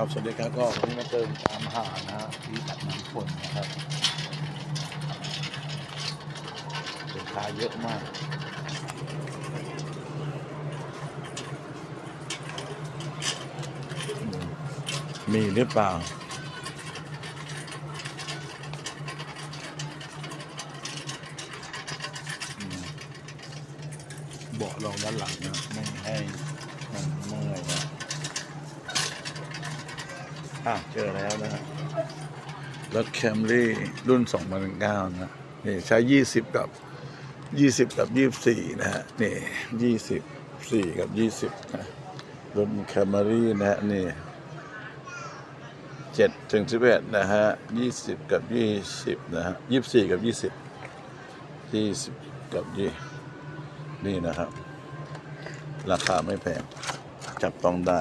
ครับ สวัสดีครับ ก็วันนี้มาเติมตามหานะฮะที่ตัดน้ำฝนนะครับสินค้าเยอะมากมีหรือเปล่า เบาะรองด้านหลังนะ ไม่ให้มันเมื่ อะเจอแล้วนะฮะรถแคมรี่รุ่น 2009 นะนี่ใช้ 20 กับ 20 กับ 24 นะฮะนี่24กับ 20 นะรถแคมรี่นะฮะนี่7ถึง11 นะฮะ 20 กับ 20 นะฮะ 24 กับ 20 20 กับ 20 นี่นะครับ ราคาไม่แพง จับต้องได้